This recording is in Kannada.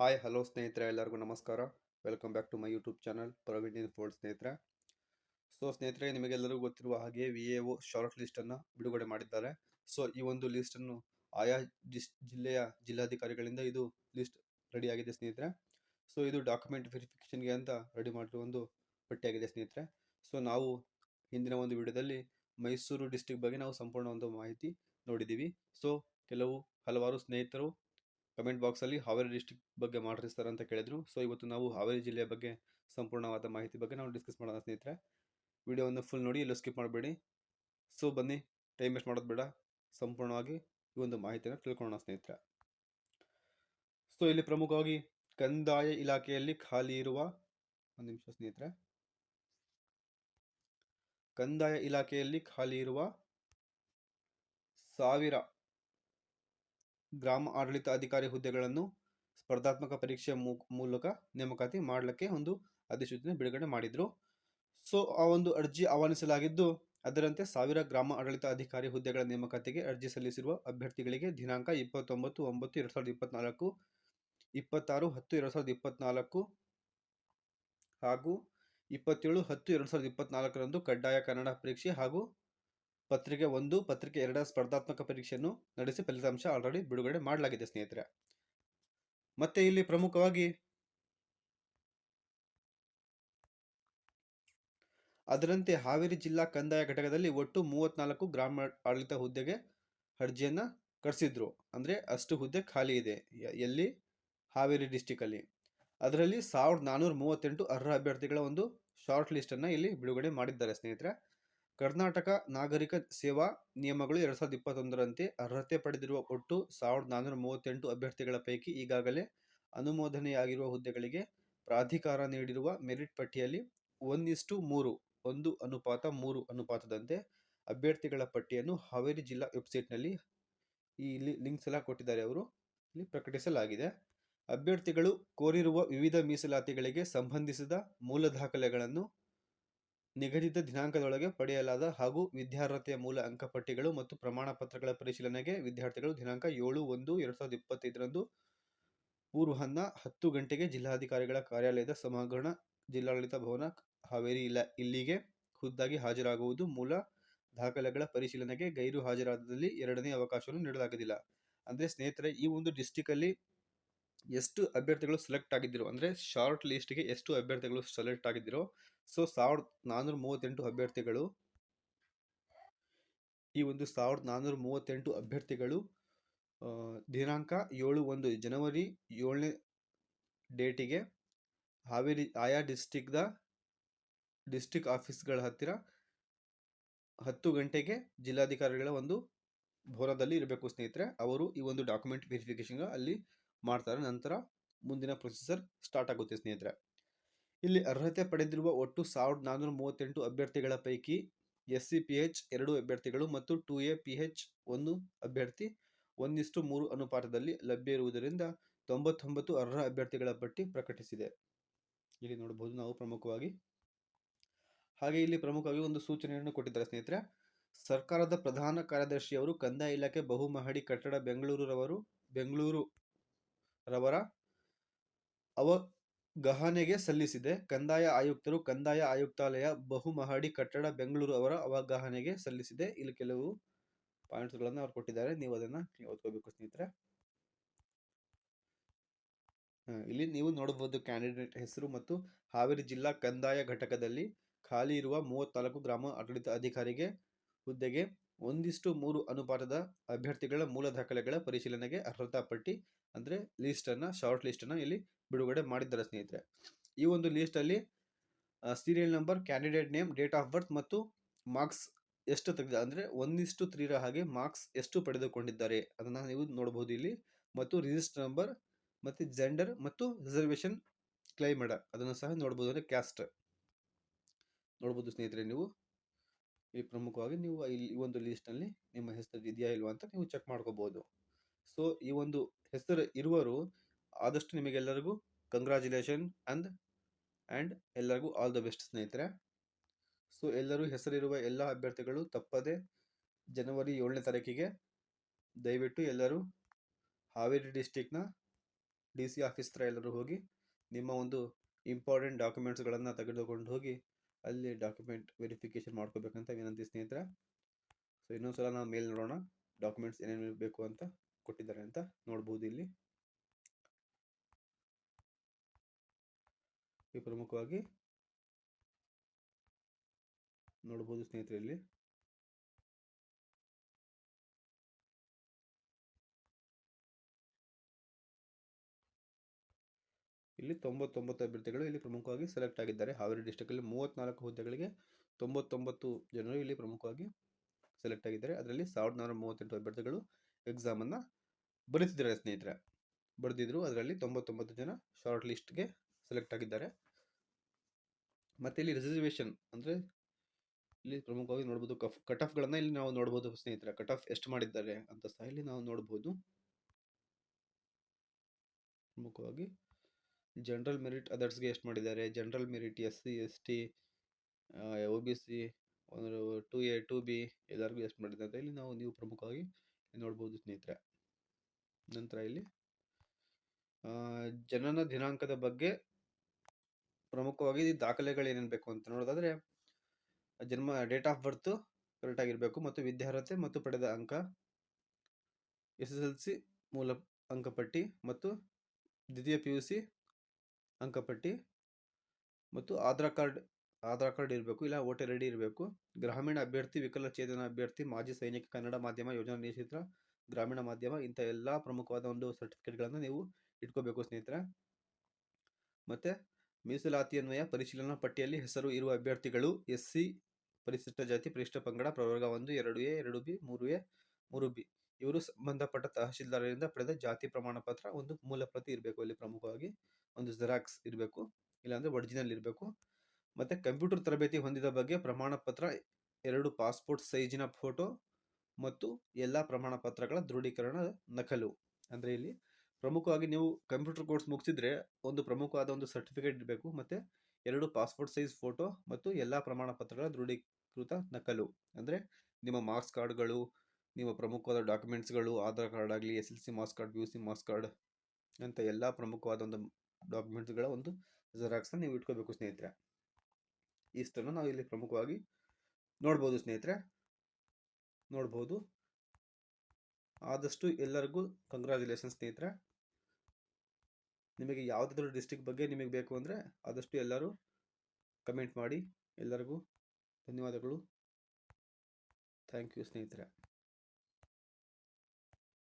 ಹಾಯ್, ಹಲೋ ಸ್ನೇಹಿತರೆ, ಎಲ್ಲರಿಗೂ ನಮಸ್ಕಾರ. Welcome back to my YouTube channel, Praveen in fold ಸ್ನೇಹಿತರೆ. ಸೊ ಸ್ನೇಹಿತರೆ, ನಿಮಗೆಲ್ಲರಿಗೂ ಗೊತ್ತಿರುವ ಹಾಗೆ ವಿ ಎ ಒ ಶಾರ್ಟ್ ಲಿಸ್ಟನ್ನು ಬಿಡುಗಡೆ ಮಾಡಿದ್ದಾರೆ. ಸೊ ಈ ಒಂದು ಲಿಸ್ಟನ್ನು ಆಯಾ ಡಿಸ್ ಜಿಲ್ಲೆಯ ಜಿಲ್ಲಾಧಿಕಾರಿಗಳಿಂದ ಇದು ಲಿಸ್ಟ್ ರೆಡಿ ಆಗಿದೆ ಸ್ನೇಹಿತರೆ. ಸೊ ಇದು ಡಾಕ್ಯುಮೆಂಟ್ ವೆರಿಫಿಕೇಷನ್ಗೆ ಅಂತ ರೆಡಿ ಮಾಡಿರೋ ಒಂದು ಪಟ್ಟಿಯಾಗಿದೆ ಸ್ನೇಹಿತರೆ. ಸೊ ನಾವು ಹಿಂದಿನ ಒಂದು ವಿಡಿಯೋದಲ್ಲಿ ಮೈಸೂರು ಡಿಸ್ಟಿಕ್ ಬಗ್ಗೆ ನಾವು ಸಂಪೂರ್ಣ ಒಂದು ಮಾಹಿತಿ ನೋಡಿದ್ದೀವಿ. ಸೊ ಕೆಲವು ಹಲವಾರು ಸ್ನೇಹಿತರು ಕಮೆಂಟ್ ಬಾಕ್ಸಲ್ಲಿ ಹಾವೇರಿ ಡಿಸ್ಟಿಕ್ ಬಗ್ಗೆ ಮಾಡ್ರಿ ಅಂತ ಕೇಳಿದ್ರು. ಸೊ ಇವತ್ತು ನಾವು ಹಾವೇರಿ ಜಿಲ್ಲೆಯ ಬಗ್ಗೆ ಸಂಪೂರ್ಣವಾದ ಮಾಹಿತಿ ಬಗ್ಗೆ ನಾವು ಡಿಸ್ಕಸ್ ಮಾಡೋಣ ಸ್ನೇಹಿತರೆ. ವಿಡಿಯೋವನ್ನು ಫುಲ್ ನೋಡಿ ಎಲ್ಲೂ ಸ್ಕಿಪ್ ಮಾಡಬೇಡಿ. ಸೊ ಬನ್ನಿ ಟೈಮ್ ವೇಸ್ಟ್ ಮಾಡೋದು ಬೇಡ. ಸಂಪೂರ್ಣವಾಗಿ ಈ ಒಂದು ಮಾಹಿತಿಯನ್ನು ತಿಳ್ಕೊಳ್ಳೋಣ ಸ್ನೇಹಿತರೆ. ಸೊ ಇಲ್ಲಿ ಪ್ರಮುಖವಾಗಿ ಕಂದಾಯ ಇಲಾಖೆಯಲ್ಲಿ ಖಾಲಿ ಇರುವ ಒಂದು ನಿಮಿಷ ಸ್ನೇಹಿತರೆ. ಕಂದಾಯ ಇಲಾಖೆಯಲ್ಲಿ ಖಾಲಿ ಇರುವ ಸಾವಿರ ಗ್ರಾಮ ಆಡಳಿತ ಅಧಿಕಾರಿ ಹುದ್ದೆಗಳನ್ನು ಸ್ಪರ್ಧಾತ್ಮಕ ಪರೀಕ್ಷೆ ಮೂ- ಮೂಲಕ ನೇಮಕಾತಿ ಮಾಡಲಿಕ್ಕೆ ಒಂದು ಅಧಿಸೂಚನೆ ಬಿಡುಗಡೆ ಮಾಡಿದ್ರು. ಸೊ, ಆ ಒಂದು ಅರ್ಜಿ ಆಹ್ವಾನಿಸಲಾಗಿದ್ದು, ಅದರಂತೆ ಸಾವಿರ ಗ್ರಾಮ ಆಡಳಿತ ಅಧಿಕಾರಿ ಹುದ್ದೆಗಳ ನೇಮಕಾತಿಗೆ ಅರ್ಜಿ ಸಲ್ಲಿಸಿರುವ ಅಭ್ಯರ್ಥಿಗಳಿಗೆ ದಿನಾಂಕ ಇಪ್ಪತ್ತೊಂಬತ್ತು, ಒಂಬತ್ತು, ಎರಡು ಸಾವಿರದ ಇಪ್ಪತ್ನಾಲ್ಕು, ಇಪ್ಪತ್ತಾರು, ಹತ್ತು, ಎರಡು ಸಾವಿರದ ಇಪ್ಪತ್ನಾಲ್ಕು ಹಾಗೂ ಇಪ್ಪತ್ತೇಳು, ಹತ್ತು, ಎರಡು ಸಾವಿರದ ಇಪ್ಪತ್ನಾಲ್ಕರಂದು ಕಡ್ಡಾಯ ಕನ್ನಡ ಪರೀಕ್ಷೆ ಹಾಗೂ ಪತ್ರಿಕೆ ಒಂದು, ಪತ್ರಿಕೆ ಎರಡರ ಸ್ಪರ್ಧಾತ್ಮಕ ಪರೀಕ್ಷೆಯನ್ನು ನಡೆಸಿ ಫಲಿತಾಂಶ ಆಲ್ರೆಡಿ ಬಿಡುಗಡೆ ಮಾಡಲಾಗಿದೆ, ಸ್ನೇಹಿತರೆ. ಮತ್ತೆ ಇಲ್ಲಿ ಪ್ರಮುಖವಾಗಿ ಅದರಂತೆ ಹಾವೇರಿ ಜಿಲ್ಲಾ ಕಂದಾಯ ಘಟಕದಲ್ಲಿ ಒಟ್ಟು ಮೂವತ್ನಾಲ್ಕು ಗ್ರಾಮ ಆಡಳಿತ ಹುದ್ದೆಗೆ ಅರ್ಜಿಯನ್ನ ಕರೆಸಿದ್ರು ಅಂದ್ರೆ ಅಷ್ಟು ಹುದ್ದೆ ಖಾಲಿ ಇದೆ ಎಲ್ಲಿ? ಹಾವೇರಿ ಡಿಸ್ಟಿಕ್ ಅಲ್ಲಿ. ಅದರಲ್ಲಿ ಸಾವಿರದ ನಾನ್ನೂರ ಮೂವತ್ತೆಂಟು ಅರ್ಹ ಅಭ್ಯರ್ಥಿಗಳ ಒಂದು ಶಾರ್ಟ್ ಲಿಸ್ಟ್ ಅನ್ನ ಇಲ್ಲಿ ಬಿಡುಗಡೆ ಮಾಡಿದ್ದಾರೆ, ಸ್ನೇಹಿತರೆ. ಕರ್ನಾಟಕ ನಾಗರಿಕ ಸೇವಾ ನಿಯಮಗಳು ಎರಡ್ ಸಾವಿರದ ಇಪ್ಪತ್ತೊಂದರಂತೆ ಅರ್ಹತೆ ಪಡೆದಿರುವ ಒಟ್ಟು ಸಾವಿರದ ನಾನ್ನೂರ ಮೂವತ್ತೆಂಟು ಅಭ್ಯರ್ಥಿಗಳ ಪೈಕಿ ಈಗಾಗಲೇ ಅನುಮೋದನೆಯಾಗಿರುವ ಹುದ್ದೆಗಳಿಗೆ ಪ್ರಾಧಿಕಾರ ನೀಡಿರುವ ಮೆರಿಟ್ ಪಟ್ಟಿಯಲ್ಲಿ ಒಂದಿಷ್ಟು ಮೂರು ಒಂದು ಅನುಪಾತ ಮೂರು ಅನುಪಾತದಂತೆ ಅಭ್ಯರ್ಥಿಗಳ ಪಟ್ಟಿಯನ್ನು ಹಾವೇರಿ ಜಿಲ್ಲಾ ವೆಬ್ಸೈಟ್ನಲ್ಲಿ ಈ ಇಲ್ಲಿ ಲಿಂಕ್ಸ್ ಎಲ್ಲ ಕೊಟ್ಟಿದ್ದಾರೆ ಅವರು. ಇಲ್ಲಿ ಪ್ರಕಟಿಸಲಾಗಿದೆ. ಅಭ್ಯರ್ಥಿಗಳು ಕೋರಿರುವ ವಿವಿಧ ಮೀಸಲಾತಿಗಳಿಗೆ ಸಂಬಂಧಿಸಿದ ಮೂಲ ದಾಖಲೆಗಳನ್ನು ನಿಗದಿತ ದಿನಾಂಕದೊಳಗೆ ಪಡೆಯಲಾದ ಹಾಗೂ ವಿದ್ಯಾರ್ಹತೆಯ ಮೂಲ ಅಂಕಪಟ್ಟಿಗಳು ಮತ್ತು ಪ್ರಮಾಣ ಪತ್ರಗಳ ಪರಿಶೀಲನೆಗೆ ವಿದ್ಯಾರ್ಥಿಗಳು ದಿನಾಂಕ ಏಳು ಒಂದು ಎರಡ್ ಸಾವಿರದ ಇಪ್ಪತ್ತೈದರಂದು ಪೂರ್ವಾಹ್ನ ಹತ್ತು ಗಂಟೆಗೆ ಜಿಲ್ಲಾಧಿಕಾರಿಗಳ ಕಾರ್ಯಾಲಯದ ಸಮಗ್ರಣ ಜಿಲ್ಲಾಡಳಿತ ಭವನ, ಹಾವೇರಿ ಇಲ್ಲ ಇಲ್ಲಿಗೆ ಖುದ್ದಾಗಿ ಹಾಜರಾಗುವುದು ಮೂಲ ದಾಖಲೆಗಳ ಪರಿಶೀಲನೆಗೆ ಗೈರು ಹಾಜರಾದಲ್ಲಿ ಎರಡನೇ ಅವಕಾಶವನ್ನು ನೀಡಲಾಗುವುದಿಲ್ಲ ಅಂದರೆ ಸ್ನೇಹಿತರೆ, ಈ ಒಂದು ಡಿಸ್ಟಿಕ್ ಅಲ್ಲಿ ಎಷ್ಟು ಅಭ್ಯರ್ಥಿಗಳು ಸೆಲೆಕ್ಟ್ ಆಗಿದ್ದರು, ಅಂದರೆ ಶಾರ್ಟ್ ಲಿಸ್ಟ್ಗೆ ಎಷ್ಟು ಅಭ್ಯರ್ಥಿಗಳು ಸೆಲೆಕ್ಟ್ ಆಗಿದ್ದರು ಸೊ ಸಾವಿರದ ನಾನ್ನೂರ ಮೂವತ್ತೆಂಟು ಅಭ್ಯರ್ಥಿಗಳು, ಈ ಒಂದು ಸಾವಿರದ ನಾನ್ನೂರ ಮೂವತ್ತೆಂಟು ಅಭ್ಯರ್ಥಿಗಳು ದಿನಾಂಕ ಏಳು ಒಂದು ಜನವರಿ ಏಳನೇ ಡೇಟಿಗೆ ಹಾವೇರಿ, ಆಯಾ ಡಿಸ್ಟಿಕ್ದ ಡಿಸ್ಟಿಕ್ ಆಫೀಸ್ಗಳ ಹತ್ತಿರ ಹತ್ತು ಗಂಟೆಗೆ ಜಿಲ್ಲಾಧಿಕಾರಿಗಳ ಒಂದು ಭವನದಲ್ಲಿ ಇರಬೇಕು ಸ್ನೇಹಿತರೆ. ಅವರು ಈ ಒಂದು ಡಾಕ್ಯುಮೆಂಟ್ ವೆರಿಫಿಕೇಶನ್ ಅಲ್ಲಿ ಮಾಡ್ತಾರೆ. ನಂತರ ಮುಂದಿನ ಪ್ರೊಸೆಸರ್ ಸ್ಟಾರ್ಟ್ ಆಗುತ್ತೆ ಸ್ನೇಹಿತರೆ. ಇಲ್ಲಿ ಅರ್ಹತೆ ಪಡೆದಿರುವ ಒಟ್ಟು ಸಾವಿರದ ನಾನ್ನೂರ ಮೂವತ್ತೆಂಟು ಅಭ್ಯರ್ಥಿಗಳ ಪೈಕಿ ಎಸ್ ಸಿ ಪಿ ಎಚ್ ಎರಡು ಅಭ್ಯರ್ಥಿಗಳು ಮತ್ತು ಟು ಎ ಪಿ ಎಚ್ ಒಂದು ಅಭ್ಯರ್ಥಿ ಒಂದಿಷ್ಟು ಮೂರು ಅನುಪಾತದಲ್ಲಿ ಲಭ್ಯ ಇರುವುದರಿಂದ ತೊಂಬತ್ತೊಂಬತ್ತು ಅರ್ಹ ಅಭ್ಯರ್ಥಿಗಳ ಪಟ್ಟಿ ಪ್ರಕಟಿಸಿದೆ. ಇಲ್ಲಿ ನೋಡಬಹುದು ನಾವು ಪ್ರಮುಖವಾಗಿ. ಹಾಗೆ ಇಲ್ಲಿ ಪ್ರಮುಖವಾಗಿ ಒಂದು ಸೂಚನೆಯನ್ನು ಕೊಟ್ಟಿದ್ದಾರೆ ಸ್ನೇಹಿತರೆ. ಸರ್ಕಾರದ ಪ್ರಧಾನ ಕಾರ್ಯದರ್ಶಿಯವರು ಕಂದಾಯ ಇಲಾಖೆ ಬಹುಮಹಡಿ ಕಟ್ಟಡ ಬೆಂಗಳೂರವರು ಬೆಂಗಳೂರು ರವರ ಅವಗಹನೆಗೆ ಸಲ್ಲಿಸಿದೆ. ಕಂದಾಯ ಆಯುಕ್ತರು ಕಂದಾಯ ಆಯುಕ್ತಾಲಯ, ಬಹುಮಹಡಿ ಕಟ್ಟಡ, ಬೆಂಗಳೂರು ಅವರ ಅವಗಹನೆಗೆ ಸಲ್ಲಿಸಿದೆ. ಇಲ್ಲಿ ಕೆಲವು ಪಾಯಿಂಟ್ಸ್ಗಳನ್ನು ಅವ್ರು ಕೊಟ್ಟಿದ್ದಾರೆ. ನೀವು ಅದನ್ನ ಓದ್ಕೋಬೇಕು ಸ್ನೇಹಿತರೆ. ಇಲ್ಲಿ ನೀವು ನೋಡಬಹುದು ಕ್ಯಾಂಡಿಡೇಟ್ ಹೆಸರು ಮತ್ತು ಹಾವೇರಿ ಜಿಲ್ಲಾ ಕಂದಾಯ ಘಟಕದಲ್ಲಿ ಖಾಲಿ ಇರುವ ಮೂವತ್ನಾಲ್ಕು ಗ್ರಾಮ ಆಡಳಿತ ಅಧಿಕಾರಿಗೆ ಹುದ್ದೆಗೆ ಒಂದಿಷ್ಟು ಮೂರು ಅನುಪಾತದ ಅಭ್ಯರ್ಥಿಗಳ ಮೂಲ ದಾಖಲೆಗಳ ಪರಿಶೀಲನೆಗೆ ಅರ್ಹತಾ ಪಟ್ಟಿ ಅಂದರೆ ಲಿಸ್ಟ್ ಅನ್ನ ಶಾರ್ಟ್ ಲಿಸ್ಟ್ ಅನ್ನ ಇಲ್ಲಿ ಬಿಡುಗಡೆ ಮಾಡಿದ್ದಾರೆ ಸ್ನೇಹಿತರೆ. ಈ ಒಂದು ಲಿಸ್ಟ್ ಅಲ್ಲಿ serial number candidate name date of birth ಮತ್ತು ಮಾರ್ಕ್ಸ್ ಎಷ್ಟು ತೆಗೆದ, ಅಂದರೆ ಒಂದಿಷ್ಟು ತ್ರೀರ ಹಾಗೆ ಮಾರ್ಕ್ಸ್ ಎಷ್ಟು ಪಡೆದುಕೊಂಡಿದ್ದಾರೆ ಅದನ್ನು ನೀವು ನೋಡಬಹುದು ಇಲ್ಲಿ. ಮತ್ತು ರಿಜಿಸ್ಟರ್ ನಂಬರ್ ಮತ್ತು ಜೆಂಡರ್ ಮತ್ತು ರಿಸರ್ವೇಷನ್ ಕ್ಲೈಮ್ ಅದನ್ನು ಸಹ ನೋಡ್ಬೋದು ಅಂದರೆ ಕ್ಯಾಸ್ಟ್ ನೋಡ್ಬೋದು ಸ್ನೇಹಿತರೆ ನೀವು. ಈ ಪ್ರಮುಖವಾಗಿ ನೀವು ಇಲ್ಲಿ ಈ ಒಂದು ಲಿಸ್ಟ್ನಲ್ಲಿ ನಿಮ್ಮ ಹೆಸರು ಇದೆಯಾ ಇಲ್ವಾ ಅಂತ ನೀವು ಚೆಕ್ ಮಾಡ್ಕೋಬೋದು. ಸೊ ಈ ಒಂದು ಹೆಸರು ಇರುವರು ಆದಷ್ಟು ನಿಮಗೆಲ್ಲರಿಗೂ ಕಂಗ್ರ್ಯಾಚುಲೇಷನ್ ಅಂಡ್ ಆ್ಯಂಡ್ ಎಲ್ಲರಿಗೂ ಆಲ್ ದ ಬೆಸ್ಟ್ ಸ್ನೇಹಿತರೆ. ಸೊ ಎಲ್ಲರೂ ಹೆಸರಿರುವ ಎಲ್ಲ ಅಭ್ಯರ್ಥಿಗಳು ತಪ್ಪದೆ ಜನವರಿ ಏಳನೇ ತಾರೀಕಿಗೆ ದಯವಿಟ್ಟು ಎಲ್ಲರೂ ಹಾವೇರಿ ಡಿಸ್ಟಿಕ್ನ ಡಿ ಸಿ ಆಫೀಸ್ ಹತ್ರ ಎಲ್ಲರೂ ಹೋಗಿ ನಿಮ್ಮ ಒಂದು ಇಂಪಾರ್ಟೆಂಟ್ ಡಾಕ್ಯುಮೆಂಟ್ಸ್ಗಳನ್ನು ತೆಗೆದುಕೊಂಡು ಹೋಗಿ ಅಲ್ಲಿ ಡಾಕ್ಯುಮೆಂಟ್ ವೆರಿಫಿಕೇಶನ್ ಮಾಡ್ಕೋಬೇಕಂತ ವಿನಂತಿ ಸ್ನೇಹಿತರೆ. ಸೊ ಇನ್ನೊಂದು ಸಲ ನಾವು ಮೇಲ್ ನೋಡೋಣ. ಡಾಕ್ಯುಮೆಂಟ್ಸ್ ಏನೇನು ಬೇಕು ಅಂತ ಕೊಟ್ಟಿದ್ದಾರೆ ಅಂತ ನೋಡ್ಬೋದು ಇಲ್ಲಿ. ಈ ಪ್ರಮುಖವಾಗಿ ನೋಡ್ಬೋದು ಸ್ನೇಹಿತರೆ ಇಲ್ಲಿ. ಇಲ್ಲಿ ತೊಂಬತ್ತೊಂಬತ್ತು ಅಭ್ಯರ್ಥಿಗಳು ಇಲ್ಲಿ ಪ್ರಮುಖವಾಗಿ ಸೆಲೆಕ್ಟ್ ಆಗಿದ್ದಾರೆ. ಹಾವೇರಿ ಡಿಸ್ಟಿಕಲ್ಲಿ ಮೂವತ್ತ್ನಾಲ್ಕು ಹುದ್ದೆಗಳಿಗೆ ತೊಂಬತ್ತೊಂಬತ್ತು ಜನರು ಇಲ್ಲಿ ಪ್ರಮುಖವಾಗಿ ಸೆಲೆಕ್ಟ್ ಆಗಿದ್ದಾರೆ. ಅದರಲ್ಲಿ ಸಾವಿರದ ನಾನ್ನೂರ ಮೂವತ್ತೆಂಟು ಅಭ್ಯರ್ಥಿಗಳು ಎಕ್ಸಾಮನ್ನು ಬರೀತಿದ್ದಾರೆ ಸ್ನೇಹಿತರೆ. ಬರೆದಿದ್ರು, ಅದರಲ್ಲಿ ತೊಂಬತ್ತೊಂಬತ್ತು ಜನ ಶಾರ್ಟ್ ಲಿಸ್ಟ್ಗೆ ಸೆಲೆಕ್ಟ್ ಆಗಿದ್ದಾರೆ. ಮತ್ತು ಇಲ್ಲಿ ರಿಸರ್ವೇಷನ್ ಅಂದರೆ ಇಲ್ಲಿ ಪ್ರಮುಖವಾಗಿ ನೋಡ್ಬೋದು ಕಫ್ ಕಟ್ ಆಫ್ಗಳನ್ನು ಇಲ್ಲಿ ನಾವು ನೋಡ್ಬೋದು ಸ್ನೇಹಿತರೆ. ಕಟ್ ಆಫ್ ಎಷ್ಟು ಮಾಡಿದ್ದಾರೆ ಅಂತ ಸಹ ಇಲ್ಲಿ ನಾವು ನೋಡ್ಬೋದು. ಪ್ರಮುಖವಾಗಿ ಜನರಲ್ ಮೆರಿಟ್ ಅದರ್ಸ್ಗೆ ಎಷ್ಟು ಮಾಡಿದ್ದಾರೆ? General merit S C S T O B C two A, two B ಎಲ್ಲರಿಗೂ ಎಷ್ಟು ಮಾಡಿದ್ದಾರೆ ಇಲ್ಲಿ ನಾವು, ನೀವು ಪ್ರಮುಖವಾಗಿ ನೋಡ್ಬೋದು ಸ್ನೇಹಿತರೆ. ನಂತರ ಇಲ್ಲಿ ಜನನ ದಿನಾಂಕದ ಬಗ್ಗೆ ಪ್ರಮುಖವಾಗಿ ದಾಖಲೆಗಳು ಏನೇನು ಬೇಕು ಅಂತ ನೋಡೋದಾದರೆ, ಜನ್ಮ, ಡೇಟ್ ಆಫ್ ಬರ್ತು ಕರೆಕ್ಟ್ ಆಗಿರಬೇಕು ಮತ್ತು ವಿದ್ಯಾರ್ಹತೆ ಮತ್ತು ಪಡೆದ ಅಂಕ, ಎಸ್ ಎಸ್ ಎಲ್ ಸಿ ಮೂಲ ಅಂಕಪಟ್ಟಿ ಮತ್ತು ದ್ವಿತೀಯ ಪಿ ಯು ಸಿ ಅಂಕಪಟ್ಟಿ ಮತ್ತು ಆಧಾರ್ ಕಾರ್ಡ್ ಆಧಾರ್ ಕಾರ್ಡ್ ಇರಬೇಕು ಇಲ್ಲ ವೋಟರ್ ಐ ಇರಬೇಕು. ಗ್ರಾಮೀಣ ಅಭ್ಯರ್ಥಿ ವಿಕಲಚೇತನ ಅಭ್ಯರ್ಥಿ, ಮಾಜಿ ಸೈನಿಕ ಕನ್ನಡ ಮಾಧ್ಯಮ ಯೋಜನಾ ನಿಶ್ಚಿತ ಗ್ರಾಮೀಣ ಮಾಧ್ಯಮ ಇಂಥ ಎಲ್ಲ ಪ್ರಮುಖವಾದ ಒಂದು ಸರ್ಟಿಫಿಕೇಟ್ಗಳನ್ನು ನೀವು ಇಟ್ಕೋಬೇಕು ಸ್ನೇಹಿತರೆ. ಮತ್ತು ಮೀಸಲಾತಿ ಅನ್ವಯ ಪರಿಶೀಲನಾ ಪಟ್ಟಿಯಲ್ಲಿ ಹೆಸರು ಇರುವ ಅಭ್ಯರ್ಥಿಗಳು ಎಸ್ ಸಿ ಪರಿಶಿಷ್ಟ ಜಾತಿ ಪರಿಶಿಷ್ಟ ಪಂಗಡ ಪ್ರವರ್ಗ ಒಂದು, ಎರಡು ಎ, ಎರಡು ಬಿ, ಮೂರು ಎ, ಮೂರು ಬಿ. ಇವರು ಸಂಬಂಧಪಟ್ಟ ತಹಶೀಲ್ದಾರರಿಂದ ಪಡೆದ ಜಾತಿ ಪ್ರಮಾಣ ಪತ್ರ ಒಂದು ಮೂಲ ಪ್ರತಿ ಇರಬೇಕು ಇಲ್ಲಿ ಪ್ರಮುಖವಾಗಿ ಒಂದು ಜೆರಾಕ್ಸ್ ಇರಬೇಕು, ಇಲ್ಲಾಂದರೆ ಒರಿಜಿನಲ್ ಇರಬೇಕು. ಮತ್ತು ಕಂಪ್ಯೂಟರ್ ತರಬೇತಿ ಹೊಂದಿದ ಬಗ್ಗೆ ಪ್ರಮಾಣ ಪತ್ರ, ಎರಡು ಪಾಸ್ಪೋರ್ಟ್ ಸೈಜಿನ ಫೋಟೋ ಮತ್ತು ಎಲ್ಲ ಪ್ರಮಾಣ ಪತ್ರಗಳ ದೃಢೀಕರಣ ನಕಲು. ಅಂದರೆ ಇಲ್ಲಿ ಪ್ರಮುಖವಾಗಿ ನೀವು ಕಂಪ್ಯೂಟರ್ ಕೋರ್ಸ್ ಮುಗಿಸಿದ್ರೆ ಒಂದು ಪ್ರಮುಖವಾದ ಒಂದು ಸರ್ಟಿಫಿಕೇಟ್ ಇರಬೇಕು, ಮತ್ತು ಎರಡು ಪಾಸ್ಪೋರ್ಟ್ ಸೈಜ್ ಫೋಟೋ ಮತ್ತು ಎಲ್ಲ ಪ್ರಮಾಣ ಪತ್ರಗಳ ದೃಢೀಕೃತ ನಕಲು. ಅಂದರೆ ನಿಮ್ಮ ಮಾರ್ಕ್ಸ್ ಕಾರ್ಡ್ಗಳು ನಿಮ್ಮ ಪ್ರಮುಖವಾದ ಡಾಕ್ಯುಮೆಂಟ್ಸ್ಗಳು, ಆಧಾರ್ ಕಾರ್ಡ್ ಆಗಲಿ, S L C marks card, P U C marks card ಅಂತ ಎಲ್ಲ ಪ್ರಮುಖವಾದ ಒಂದು ಡಾಕ್ಯುಮೆಂಟ್ಸ್ಗಳ ಒಂದು ಜೆರಾಕ್ಸ್ನ ನೀವು ಇಟ್ಕೋಬೇಕು ಸ್ನೇಹಿತರೆ. ಇಷ್ಟನ್ನು ನಾವು ಇಲ್ಲಿ ಪ್ರಮುಖವಾಗಿ ನೋಡ್ಬೋದು ಸ್ನೇಹಿತರೆ. ನೋಡ್ಬೋದು. ಆದಷ್ಟು ಎಲ್ಲರಿಗೂ ಕಂಗ್ರ್ಯಾಚುಲೇಷನ್ ಸ್ನೇಹಿತರೆ. ನಿಮಗೆ ಯಾವುದಾದ್ರೂ ಡಿಸ್ಟಿಕ್ ಬಗ್ಗೆ ನಿಮಗೆ ಬೇಕು ಅಂದರೆ ಆದಷ್ಟು ಎಲ್ಲರೂ ಕಮೆಂಟ್ ಮಾಡಿ. ಎಲ್ಲರಿಗೂ ಧನ್ಯವಾದಗಳು. ಥ್ಯಾಂಕ್ ಯು ಸ್ನೇಹಿತರೆ.